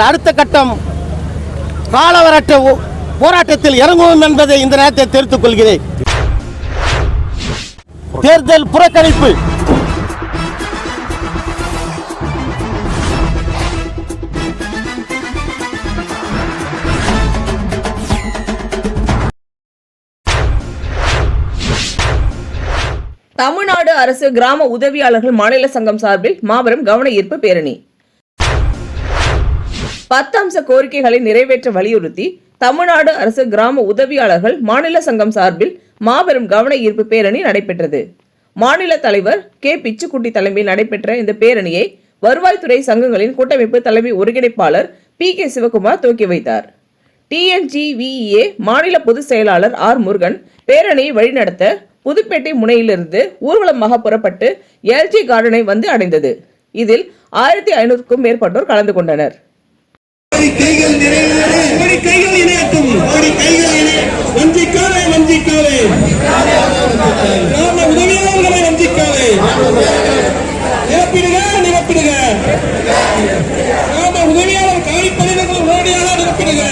நாங்கள் அடுத்த கட்டம் காலவரற்ற போராட்டத்தில் இறங்குவோம் என்பதை இந்த நேரத்தில் தெரிவித்துக் கொள்கிறேன். தேர்தல் புறக்கணிப்பு. தமிழ்நாடு அரசு கிராம உதவியாளர்கள் மாநில சங்கம் சார்பில் மாபெரும் கவன ஈர்ப்பு பேரணி. பத்து அம்ச கோரிக்கைகளை நிறைவேற்ற வலியுறுத்தி தமிழ்நாடு அரசு கிராம உதவியாளர்கள் மாநில சங்கம் சார்பில் மாபெரும் கவன ஈர்ப்பு பேரணி நடைபெற்றது. மாநில தலைவர் கே. பிச்சுக்குட்டி தலைமையில் நடைபெற்ற இந்த பேரணியை வருவாய்த்துறை சங்கங்களின் கூட்டமைப்பு தலைமை ஒருங்கிணைப்பாளர் பி. கே. சிவகுமார் துவக்கி வைத்தார். டிஎன்ஜிவிஏ மாநில பொதுச் செயலாளர் ஆர். முருகன் பேரணியை வழிநடத்த புதுப்பேட்டை முனையிலிருந்து ஊர்வலமாக புறப்பட்டு எல்ஜி கார்டனை வந்து அடைந்தது. இதில் ஆயிரத்தி ஐநூறுக்கும் மேற்பட்டோர் கலந்து கொண்டனர். கைகள் நிறைவேறு. ஒரு கைகள் இணையட்டும். ஒரு கைகள் இணைய வஞ்சிக்காதே கிராம உதவியாளர்களை வஞ்சிக்காதே. நிரப்பிடுக நிரப்பிடுக கிராம உதவியாளர் காலிப்பணிகளை உடனடியாக நிரப்பிடுக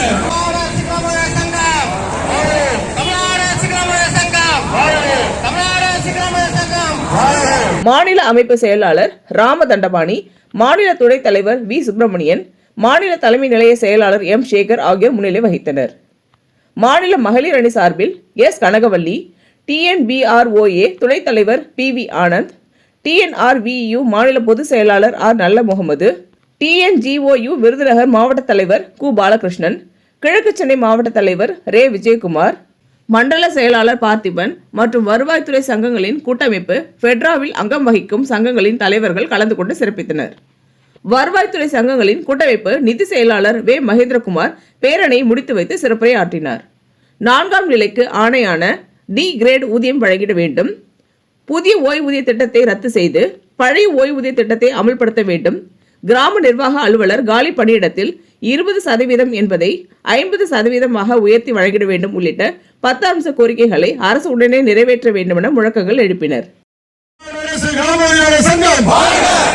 மாநில அமைப்பு செயலாளர் ராம தண்டபாணி மாநில துணைத் தலைவர் வி. சுப்பிரமணியன் மாநில தலைமை நிலைய செயலாளர் எம் சேகர் ஆகியோர் முன்னிலை வகித்தனர். மாநில மகளிர் அணி சார்பில் எஸ். கனகவல்லி டிஎன்பிஆர்ஓஏ துணைத் தலைவர் பி. வி. ஆனந்த் டிஎன்ஆர்வியு மாநில பொதுச் செயலாளர் ஆர். நல்ல முகமது டிஎன்ஜிஓயு விருதுநகர் மாவட்ட தலைவர் கு. பாலகிருஷ்ணன் கிழக்கு சென்னை மாவட்ட தலைவர் ரே. விஜயகுமார் மண்டல செயலாளர் பார்த்திபன் மற்றும் வருவாய்த்துறை சங்கங்களின் கூட்டமைப்பு ஃபெட்ராவில் அங்கம் வகிக்கும் சங்கங்களின் தலைவர்கள் கலந்து கொண்டு சிறப்பித்தனர். வருவாய்த்துறை சங்கங்களின் கூட்டமைப்பு நிதி செயலாளர் வே மகேந்திரகுமார் பேரணியை முடித்து வைத்து சிறப்புரை ஆற்றினார் நான்காம் நிலைக்கு ஆணையான டி கிரேட் ஊதியம் வழங்கிட வேண்டும். புதிய ஓய்வூதிய திட்டத்தை ரத்து செய்து பழைய ஓய்வூதிய திட்டத்தை அமல்படுத்த வேண்டும். கிராம நிர்வாக அலுவலர் காலி பணியிடத்தில் இருபது சதவீதம் என்பதை ஐம்பது சதவீதமாக உயர்த்தி வழங்கிட வேண்டும் உள்ளிட்ட பத்து அம்ச கோரிக்கைகளை அரசு உடனே நிறைவேற்ற வேண்டும் என முழக்கங்கள் எழுப்பினர் அரசு கிராம உதவியாளர் சங்கம்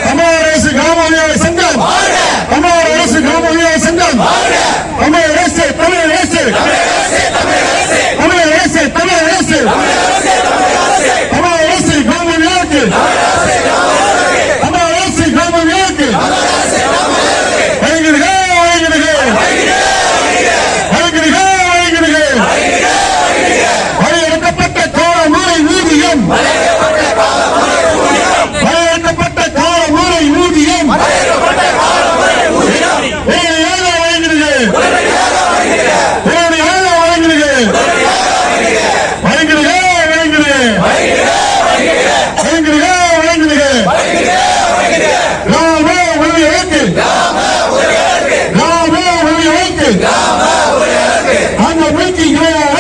தமிழக அரசு கிராம உதவியாளர் சங்கம் தமிழக அரசு கிராம உதவியாளர் சங்கம் தமிழக அரசு தமிழக அரசு தமிழக அரசு தமிழக அரசு தமிழக அரசு கிராம உதவியாளருக்கு தமிழக அரசு கிராம உதவியாளருக்கு வழங்குகிறீர்கள் வழங்குகிறீர்கள் வழங்குகிறீர்கள் வழங்குகிறீர்கள் வரையறுக்கப்பட்ட கால முறை ஊதியம் வரையறுக்கப்பட்ட கால முறை ஊதியம் உடனடியாக வழங்குகிறீர்கள் உடனடியாக வழங்குகிறீர்கள் வழங்குகிறீர்கள் வழங்குகிறீர்கள் வழங்குகிறீர்கள் வழங்குகிறீர்கள் கிராம உதவியாளருக்கு கிராம உதவியாளருக்கு அந்த விலைக்கு இணையாக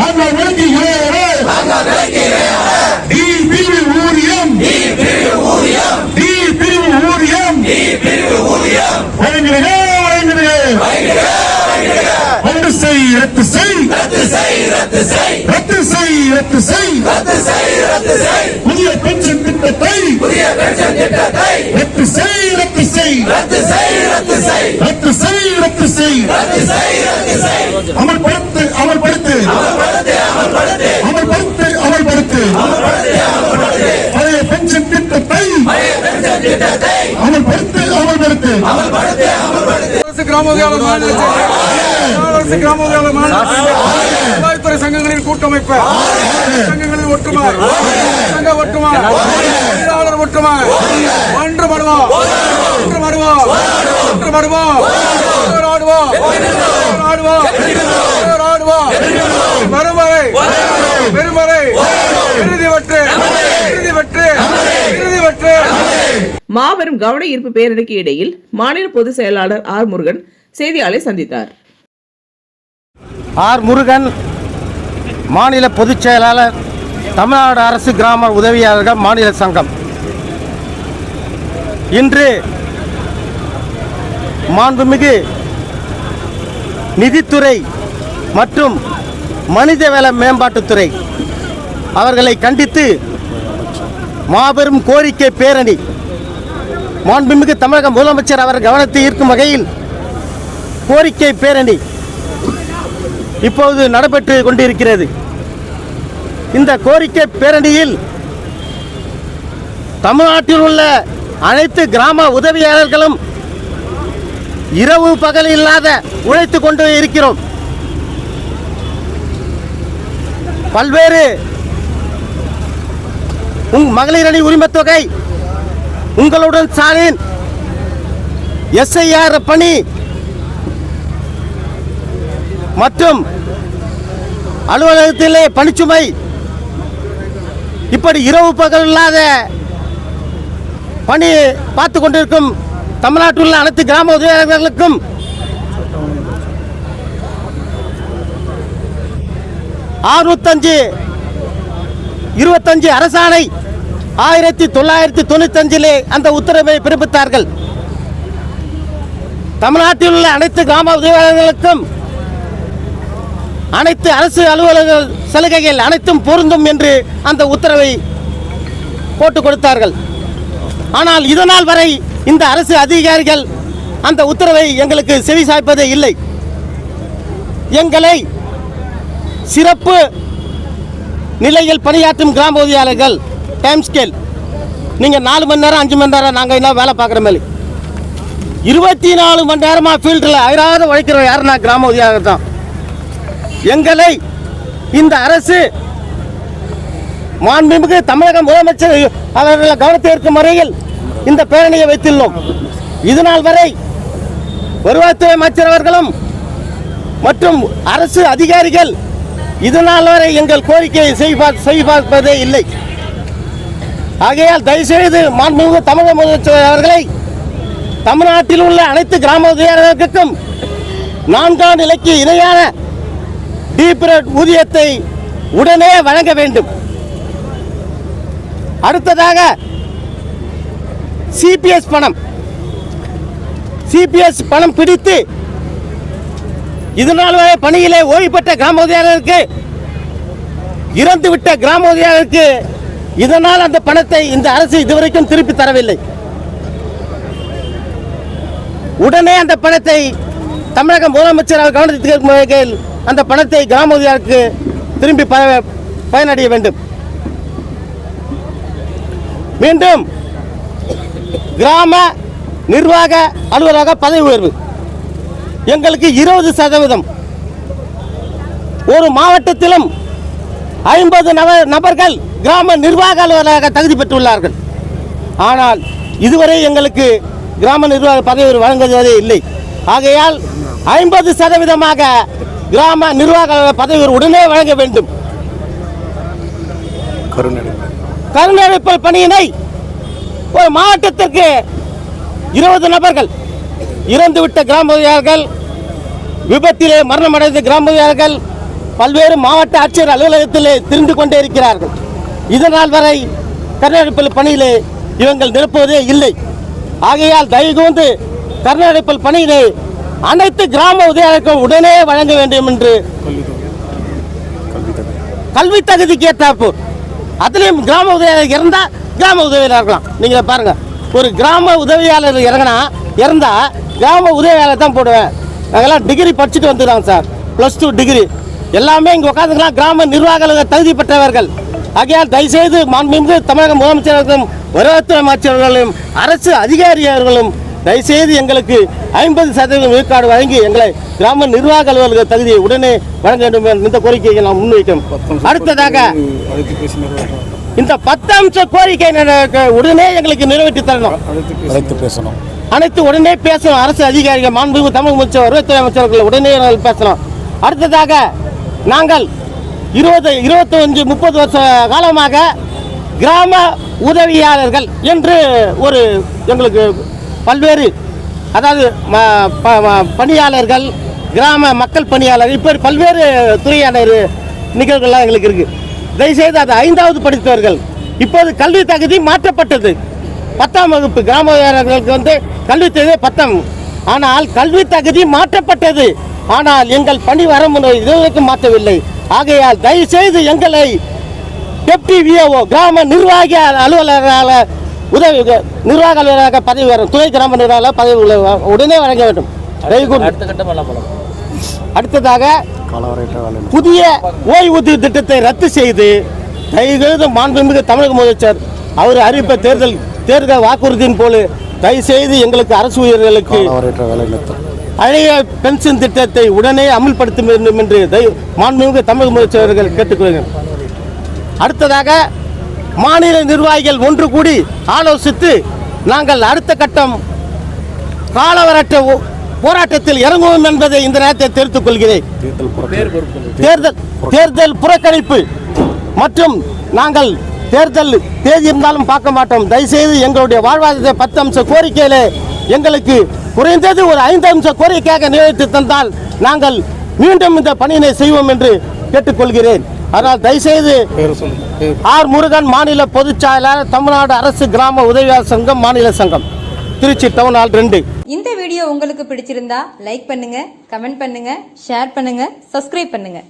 அந்த விலைக்கு இணையாக டி பிரிவு ஊதியம் டி பிரிவு ஊதியம் வழங்குகிறீர்கள் வழங்குகிறீர்கள் ரத்து செய் ரத்து செய் ரத்து செய் ரத்து செய் புதிய பென்ஷன் திட்டத்தை ரத்து செய் ரத்து செய் ரத்து செய் ரத்து செய் அமல்படுத்து அமல்படுத்து அமல்படுத்து அமல்படுத்து பழைய பென்ஷன் திட்டத்தை அமல்படுத்து அமல்படுத்து அரசு கிராம உதவியாளர் மாநிலத்தில் அரசு கிராம வருவாய்த்துறை சங்கங்களின் கூட்டமைப்பு சங்கங்களின் ஒற்றுமை சங்க ஒற்றுமை தொழிலாளர் ஒற்றுமை ஒன்று போராடுவோம் போராடுவோம் போராடுவோம் மறுமறை பெருமறை இறுதி வெற்று இறுதி வெற்று இறுதி வெற்று மாபெரும் கவன ஈர்ப்பு பேரணிக்கு இடையில் மாநில பொதுச் செயலாளர் ஆர் முருகன் செய்தியாளரை சந்தித்தார். ஆர் முருகன் மாநில பொதுச் செயலாளர் தமிழ்நாடு அரசு கிராம உதவியாளர்கள் மாநில சங்கம். இன்று மாண்புமிகு நிதித்துறை மற்றும் மனிதவள மேம்பாட்டுத்துறை அவர்களை கண்டித்து மாபெரும் கோரிக்கை பேரணி. மாண்புமிகு தமிழக முதலமைச்சர் அவர் கவனத்தை ஈர்க்கும் வகையில் கோரிக்கை பேரணி இப்போது நடைபெற்று கொண்டிருக்கிறது. இந்த கோரிக்கை பேரணியில் தமிழ்நாட்டில் உள்ள அனைத்து கிராம உதவியாளர்களும் இரவு பகல் இல்லாத உழைத்து கொண்டு இருக்கிறோம். பல்வேறு உங் மகளிர் அணி உரிமத்தொகை உங்களுடன் ஸ்டாலின் எஸ்ஐஆர் பணி மற்றும் அலுவலகத்திலே பணிச்சுமை. இப்படி இரவு பகல் இல்லாத பணி பார்த்து கொண்டிருக்கும் தமிழ்நாட்டில் உள்ள அனைத்து கிராம உதவியாளர்களுக்கும் அறுபத்தஞ்சு இருபத்தஞ்சு அரசாணை ஆயிரத்தி தொள்ளாயிரத்தி தொண்ணூத்தஞ்சிலே அந்த உத்தரவை பிறப்பித்தார்கள். தமிழ்நாட்டில் உள்ள அனைத்து கிராம உதவியாளர்களுக்கும் அனைத்து அரசு அலுவலக சலுகைகள் அனைத்தும் பொருந்தும் என்று அந்த உத்தரவை போட்டு கொடுத்தார்கள். ஆனால் இதனால் வரை இந்த அரசு அதிகாரிகள் அந்த உத்தரவை எங்களுக்கு செவி சாய்ப்பதே இல்லை. எங்களை சிறப்பு நிலையில் பணியாற்றும் கிராம உதவியாளர்கள் டைம் ஸ்கேல் நீங்கள் நாலு மணி நேரம் அஞ்சு மணி நேரம் நாங்கள் என்ன வேலை பார்க்குற மாதிரி இருபத்தி நாலு மணி நேரமாக ஃபீல்டில் அயராத உழைக்கிற யாருன்னா கிராம உதவியாளர் தான். எங்களை இந்த அரசு மாண்புமிகு தமிழக முதலமைச்சர் அவர்களை கவனத்தை இருக்கும் முறையில் இந்த பேரணியை வைத்துள்ளோம். இதுநாள் வரை வருவாய்த்துறை அமைச்சர் அவர்களும் மற்றும் அரசு அதிகாரிகள் இதுநாள் வரை எங்கள் கோரிக்கையை செய்வார் செய்வார்ப்பதே இல்லை. ஆகையால் தயவுசெய்து மாண்புமிகு தமிழக முதலமைச்சர் அவர்களை தமிழ்நாட்டில் உள்ள அனைத்து கிராம உதவியாளர்களுக்கும் நான்காம் நிலைக்கு இணையான டீப்ரட் ஊதியத்தை உடனே வழங்க வேண்டும். அடுத்ததாக சிபிஎஸ் பணம். சிபிஎஸ் பணம் பிடித்து இதனால் வரை பணியிலே ஓய்வு பெற்ற கிராம உதவியாளருக்கு இறந்துவிட்ட கிராம உதவியாளருக்கு இதனால் அந்த பணத்தை இந்த அரசு இதுவரைக்கும் திருப்பி தரவில்லை. உடனே அந்த பணத்தை தமிழக முதலமைச்சர் அவர் கவனத்திற்கு வகையில் அந்த பணத்தை கிராம உதவியாளருக்கு திரும்பி பயனடைய வேண்டும். மீண்டும் கிராம நிர்வாக அலுவலக பதவி உயர்வு. எங்களுக்கு இருபது சதவீதம். ஒரு மாவட்டத்திலும் ஐம்பது நபர் நபர்கள் கிராம நிர்வாக அலுவலக தகுதி பெற்றுள்ளார்கள். ஆனால் இதுவரை எங்களுக்கு கிராம நிர்வாக பதவி வழங்குவதே இல்லை. ஆகையால் ஐம்பது சதவீதமாக கிராம நிர்வாக பதவி உடனே வழங்க வேண்டும். கருணடைப்பல் பணியினை ஒரு மாவட்டத்திற்கு இருபது நபர்கள் இறந்துவிட்ட கிராம விபத்திலே மரணமடைந்த கிராம பல்வேறு மாவட்ட ஆட்சியர் அலுவலகத்திலே திரிந்து கொண்டே இருக்கிறார்கள். இதனால் வரை கருணடைப்பல் பணியிலே இவங்கள் நிரப்புவதே இல்லை. ஆகையால் தயவுகூர்ந்து கூர்ந்து கருணடைப்பல் பணியினை அனைத்து கிராம உதவியாளர்களுக்கும் உடனே வழங்க வேண்டும் என்று கல்வி தகுதிக்கு ஏற்றாப்பு அதுலேயும் கிராம உதவியாளர் இருந்தால் கிராம உதவியாளர் இருக்கலாம். நீங்கள் பாருங்க. ஒரு கிராம உதவியாளர் இறங்கினா இறந்தா கிராம உதவியாளர் தான் போடுவேன். நாங்கெல்லாம் டிகிரி படிச்சுட்டு வந்துடுறோம் சார். ப்ளஸ் டூ டிகிரி எல்லாமே இங்கே உட்காந்துக்கலாம் கிராம நிர்வாக தகுதி பெற்றவர்கள். ஆகையால் தயவுசெய்து மாண்புமிகு தமிழக முதலமைச்சர்களும் வருவாய்த்துறை அமைச்சர்களும் அரசு அதிகாரிகளும் தயவுசெய்து எங்களுக்கு ஐம்பது சதவீதம் விழுக்காடு வழங்கி எங்களை கிராம நிர்வாக அலுவலக தகுதியை உடனே வழங்க வேண்டும் என்ற இந்த கோரிக்கையை நாம் முன்வைக்கிறோம் அடுத்ததாக இந்த பத்து அம்ச கோரிக்கை உடனே எங்களுக்கு நிறைவேற்றி தரணும். அழைத்து பேசணும். அனைத்து உடனே பேசணும். அரசு அதிகாரிகள் மாண்புமிகு தமிழ் அமைச்சர் வருவாய்த்துறை அமைச்சர்கள் உடனே பேசணும். அடுத்ததாக நாங்கள் இருபது இருபத்தஞ்சு முப்பது வருஷ காலமாக கிராம உதவியாளர்கள் என்று ஒரு எங்களுக்கு பல்வேறு அதாவது பணியாளர்கள் கிராம மக்கள் பணியாளர்கள் இப்படி பல்வேறு துறையான நிகழ்வுகள்லாம் எங்களுக்கு இருக்குது தயவுசெய்து அது ஐந்தாவது படித்தவர்கள். இப்போது கல்வி தகுதி மாற்றப்பட்டது. பத்தாம் வகுப்பு கிராம உதவியாளர்களுக்கு வந்து கல்வி தகுதி பத்தாம். ஆனால் கல்வி தகுதி மாற்றப்பட்டது. ஆனால் எங்கள் பணி வரமுறை இதுவரைக்கும் மாற்றவில்லை. ஆகையால் தயவு செய்து எங்களை டெப்டி விஓ கிராம நிர்வாகி அலுவலரால் உதவி நிர்வாக அலுவலராக பதவி வரும் துணை கிராம நிர்வாக பதவி உடனே வழங்க வேண்டும். தயவுகூர்ந்து. அடுத்ததாக புதிய ஓய்வூதிய திட்டத்தை ரத்து செய்து தயவுசெய்து மாண்புமிகு தமிழக முதலமைச்சர் அவர் அறிவித்த தேர்தல் தேர்தல் வாக்குறுதியின் போல தயவு செய்து எங்களுக்கு அரசு ஊழியர்களுக்கு பழைய பென்ஷன் திட்டத்தை உடனே அமல்படுத்த வேண்டும் என்று மாண்புமிகு தமிழக முதலமைச்சர் அவர்கள் கேட்டுக்கொள்கிறேன். அடுத்ததாக மாநில நிர்வாகிகள் ஒன்று கூடி ஆலோசித்து நாங்கள் அடுத்த கட்டம் காலவரற்ற போராட்டத்தில் இறங்குவோம் என்பதை இந்த நேரத்தை தெரிவித்துக் கொள்கிறேன். தேர்தல் தேர்தல் புறக்கணிப்பு மற்றும் நாங்கள் தேர்தல் தேதி இருந்தாலும் பார்க்க மாட்டோம். தயவுசெய்து எங்களுடைய வாழ்வாதாரத்தை பத்து அம்ச கோரிக்கையில எங்களுக்கு குறைந்தது ஒரு ஐந்து அம்ச கோரிக்கையாக நிறைவேற்றி தந்தால் நாங்கள் மீண்டும் இந்த பணியினை செய்வோம் என்று கேட்டுக்கொள்கிறேன். அதனால் தயவுசெய்து ஆர் முருகன் மாநில பொதுச் செயலாளர் தமிழ்நாடு அரசு கிராம உதவியாளர் சங்கம் மாநில சங்கம். திருச்சி டவுன் ஹால் ரெண்டு. இந்த வீடியோ உங்களுக்கு பிடிச்சிருந்தா லைக் பண்ணுங்க கமெண்ட் பண்ணுங்க ஷேர் பண்ணுங்க சப்ஸ்கிரைப் பண்ணுங்க.